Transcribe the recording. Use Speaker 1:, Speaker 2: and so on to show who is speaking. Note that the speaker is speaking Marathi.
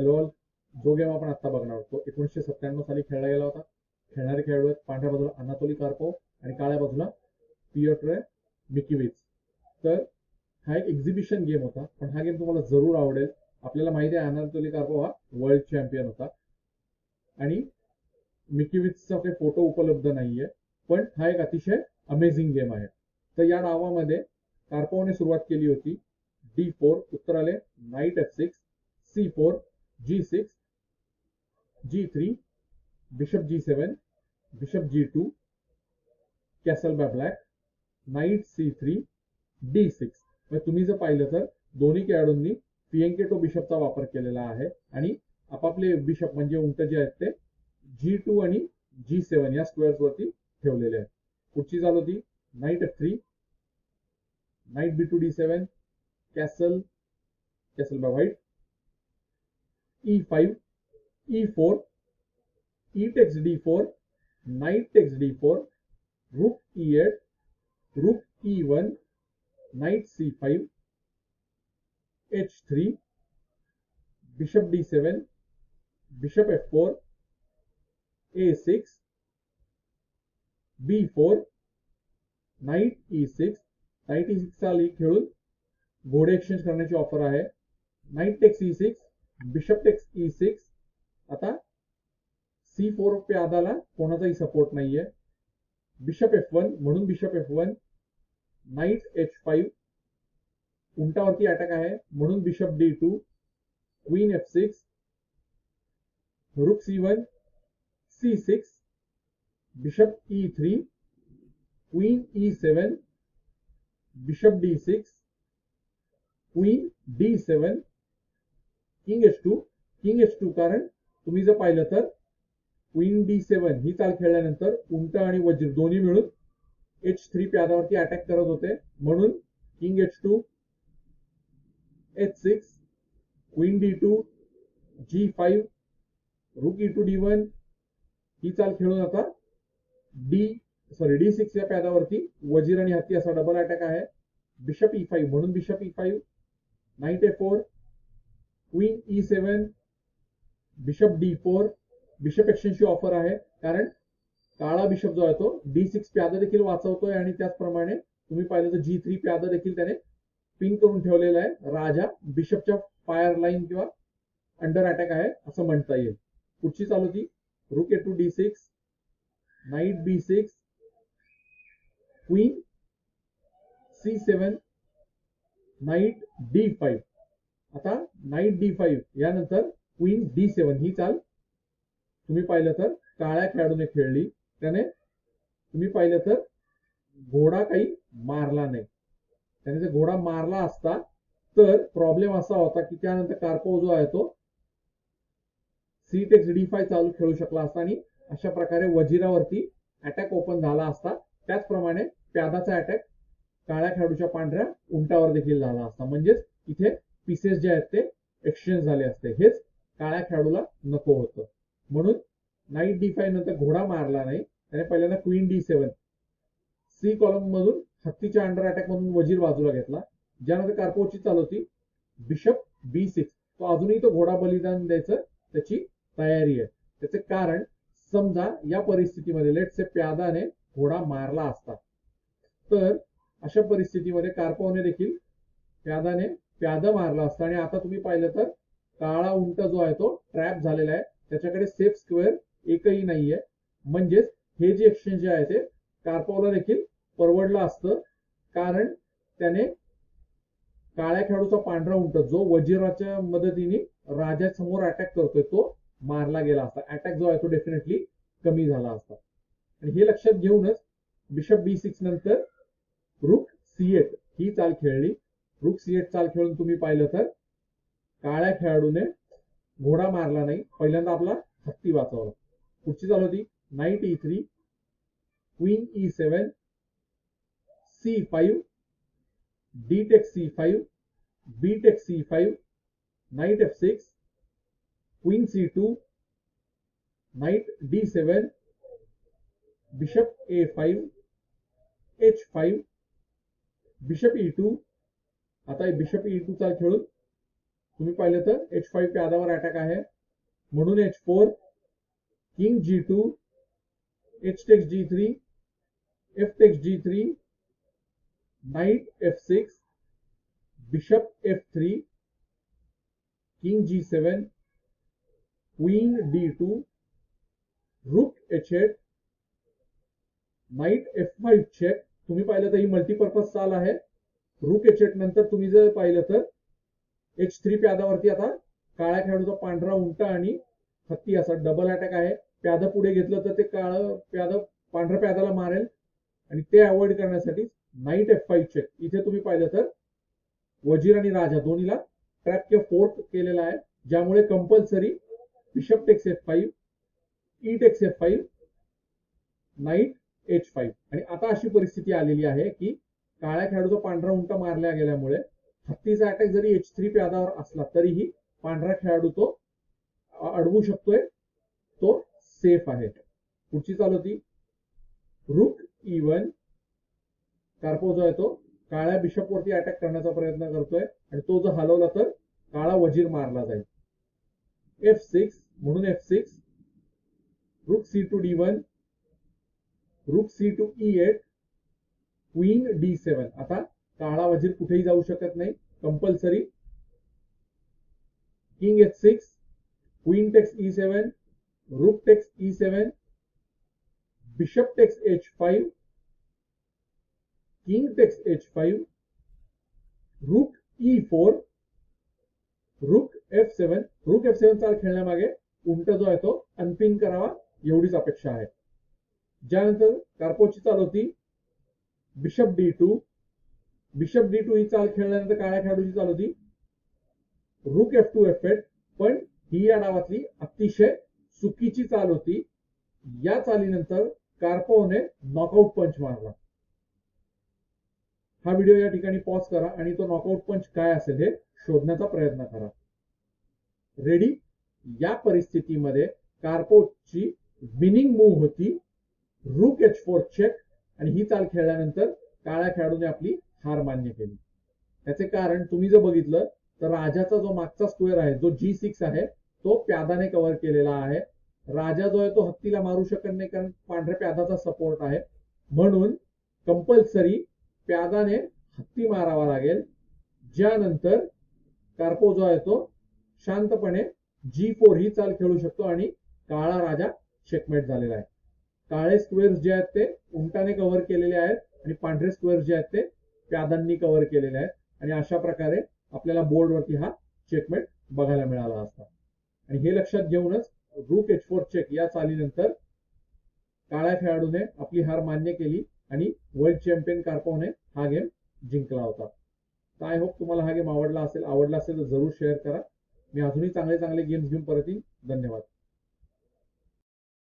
Speaker 1: हॅलो ऑल जो गेम आपण आता बघणार आहोत. तो एकोणीसशे सत्त्याण्णव साली खेळला गेला होता. खेळणारे खेळाडू आहेत पांढऱ्या बाजूला अनातोली कार्पो आणि काळ्या बाजूला पियोट्रे मिकिविच तर हा एक एक्झिबिशन गेम होता पण हा गेम तुम्हाला जरूर आवडेल. आपल्याला माहिती आहे अनातोली कार्पो हा वर्ल्ड चॅम्पियन होता. आणि मिकिविचचा काही फोटो उपलब्ध नाहीये पण हा एक अतिशय अमेझिंग गेम आहे. तर या डावामध्ये कार्पोने सुरुवात केली होती. डी फोर उत्तर आले knight F six C four G six G three bishop G seven bishop G two castle by black knight C three D six म्हणजे तुम्ही जर पाहिलं तर दोन्ही खेळाडूंनी फिएंकेटो बिशपचा वापर केलेला आहे आणि आपापले बिशप म्हणजे उंट जे आहेत ते जी टू आणि जी सेवन या स्क्वेअर्स वरती ठेवलेले आहेत. पुढची चालू होती knight F three knight B two D seven castle castle by white e5 e4 e takes d4 knight takes d4 rook e8 rook e1 knight c5 h3 bishop d7 bishop f4 a6 b4 knight e6 knight e6 चाली खेळून घोडे एक्सचेंज करण्याची ऑफ़र आहे knight takes E six bishop takes E six आता सी फोर प्यादाला कोणाचाही सपोर्ट नाहीये. बिशप एफ वन म्हणून bishop F one knight H five उंटावरती attack आहे म्हणून bishop D two queen F six rook C one C six bishop E three queen E seven bishop D six queen D seven king H two king H two कारण तुम्ही जर पाहिलं तर क्वीन डी सेवन ही चाल खेळल्यानंतर उंट आणि वजीर दोन्ही मिळून एच थ्री प्यादावरती अटॅक करत होते. म्हणून king H two H six queen D two G five rook E two D one ही चाल खेळून आता डी सॉरी डी सिक्स या प्यादावरती वजीर आणि हत्ती असा डबल अटॅक आहे. बिशप ई फाईव्ह म्हणून bishop E five knight A four queen E seven bishop D four bishop एक्सचेंजची offer आहे. कारण काळा बिशप जो आहे तो डी सिक्स प्यादा देखील वाचवतोय आणि त्याचप्रमाणे तुम्ही पाहिलं तर जी थ्री प्यादा देखील त्याने पिन करून ठेवलेला आहे. राजा बिशपच्या फायर लाईन किंवा अंडर अटॅक आहे असं म्हणता येईल. पुढची चालू होती. Rook A two D six knight B six queen C seven knight D five आता नाईट डी फाईव्ह यानंतर क्वीन डी सेवन ही चाल. तुम्ही पाहिलं तर काळ्या खेळाडूने खेळली. त्याने तुम्ही पाहिलं तर घोडा काही मारला नाही. त्याने जर घोडा मारला असता तर प्रॉब्लेम असा होता की त्यानंतर कार्पो जो आहे तो सी टेक्स डी फाय चालू खेळू शकला असता आणि अशा प्रकारे वजिरावरती अटॅक ओपन झाला असता. त्याचप्रमाणे प्यादाचा अटॅक काळ्या खेळाडूच्या पांढऱ्या उंटावर देखील झाला असता. म्हणजेच इथे पीसेस जे आहेत ते एक्सचेंज झाले असते. हेच काळ्या खेळाडूला नको होतं. म्हणून नाईट डी फाय नंतर घोडा मारला नाही. त्याने पहिल्यांदा queen D seven C column मधून हत्तीच्या अंडर अटॅक मधून वजीर बाजूला घेतला. ज्यानंतर कार्पोची चालू होती बिशप बी सिक्स तो अजूनही तो घोडा बलिदान द्यायचं त्याची तयारी आहे. त्याचे कारण समजा या परिस्थितीमध्ये लेट से प्यादाने घोडा मारला असता. तर अशा परिस्थितीमध्ये कार्पोने देखील प्यादाने प्यादा मारला असता. आणि आता तुम्ही पाहिलं तर काळा उंट जो आहे तो ट्रॅप झालेला आहे. त्याच्याकडे सेफ स्क्वेअर एकही नाहीये. म्हणजेच हे जे एक्सचेंज जे आहे ते कार्पोला देखील परवडलं असतं. कारण त्याने काळ्या खेळाडूचा पांढरा उंट जो वजीराच्या मदतीने राजासमोर अटॅक करतोय तो मारला गेला असता. अटॅक जो आहे तो डेफिनेटली कमी झाला असता. आणि हे लक्षात घेऊनच बिशप बी सिक्स नंतर रुक सी एट ही चाल खेळली. रुक सी एट चाल खेळून तुम्ही पाहिलं तर काळ्या खेळाडूने घोडा मारला नाही. पहिल्यांदा आपला हत्ती वाचवला पुढची चाल होती knight E three queen E seven C five D take C five B take C five knight F six queen C two knight D seven bishop A five H five bishop E two आता बिशप ई टू चा खेळून तुम्ही पाहिलं तर एच फाईव्ह प्यादावर अटॅक आहे. म्हणून H four king G two H takes G three F takes G three knight F six bishop F three king G seven queen D two rook H eight knight F five check तुम्ही पाहिलं तर ही मल्टीपर्पज चाल आहे. रुक एच एट नंतर तुम्ही जर पाहिलं तर एच थ्री प्यादावरती आता काळ्या खेळाडूचा पांढरा उंटा आणि हत्ती असा डबल अटॅक आहे. प्यादं पुढे घेतलं तर ते काळं प्यादं पांढऱ्या प्यादाला मारेल. आणि ते अवॉइड करण्यासाठी नाईट एफ फाईव्ह चेक इथे तुम्ही पाहिलं तर वजीर आणि राजा दोन्हीला ट्रॅप किंवा फोर्ट केलेला आहे. ज्यामुळे compulsory bishop takes F five E takes F five knight H five आणि आता अशी परिस्थिती आलेली आहे की काळ्या खेळाडूचा पांढरा उंटा मारल्या गेल्यामुळे हत्तीचा अटॅक जरी एच थ्री प्यादावर असला तरीही पांढरा खेळाडू तो अडवू शकतोय. तो सेफ आहे. पुढची चाल होती. रुक इवन कार्पो जो आहे तो. काळ्या बिशप वरती अटॅक करण्याचा प्रयत्न करतोय. आणि तो जर हलवला तर काळा वजीर मारला जाईल. एफ सिक्स म्हणून F six rook C two D one rook C two E eight queen D seven आता काळा वजीर कुठेही जाऊ शकत नाही. Compulsory king H six queen takes E seven rook takes E seven bishop takes H five king takes H five rook E four rook F seven rook F seven चाल खेळण्यामागे उंट जो आहे तो अनपिन करावा एवढीच अपेक्षा आहे. ज्यानंतर कार्पोची चाल होती bishop D two. Bishop D two ही चाल खेळल्यानंतर काळ्या खेळाडूची चाल होती? रुक एफ टू एफ एट पण ही या डावातली अतिशय चुकीची चाल होती. या चालीनंतर कार्पोने नॉकआउट पंच मारला. हा व्हिडिओ या ठिकाणी पॉज करा आणि तो नॉकआउट पंच काय असेल हे शोधण्याचा प्रयत्न करा. रेडी या परिस्थितीमध्ये कार्पोची विनिंग मूव्ह होती. रुक एच फोर चेक आणि ही चाल खेळल्यानंतर काळ्या खेळाडूने आपली हार मान्य केली. त्याचे कारण तुम्ही जर बघितलं तर राजाचा जो मागचा स्क्वेअर आहे जो जी सिक्स आहे तो प्यादाने कव्हर केलेला आहे. राजा जो आहे तो हत्तीला मारू शकत नाही कारण पांढऱ्या प्यादाचा सपोर्ट आहे. म्हणून कंपल्सरी प्यादाने हत्ती मारावा लागेल. ज्यानंतर कार्पो जो आहे तो शांतपणे जी फोर ही चाल खेळू शकतो आणि काळा राजा चेकमेट झालेला आहे. काळे स्क्वेअर्स जे आहेत ते उंटाने कव्हर केलेले आहेत आणि पांढरे स्क्वेअर्स जे आहेत ते प्यादांनी कव्हर केलेले आहेत. आणि अशा प्रकारे आपल्याला बोर्डवरती हा चेकमेट बघायला मिळाला असता. आणि हे लक्षात घेऊनच ग्रुप एच फोर चेक या चालीनंतर काळ्या खेळाडूने आपली हार मान्य केली आणि वर्ल्ड चॅम्पियन कार्पोने हा गेम जिंकला होता. तर आय होप तुम्हाला हा गेम आवडला असेल आवडला असेल तर जरूर शेअर करा. मी अजूनही चांगले चांगले गेम्स घेऊन परत येईन. धन्यवाद.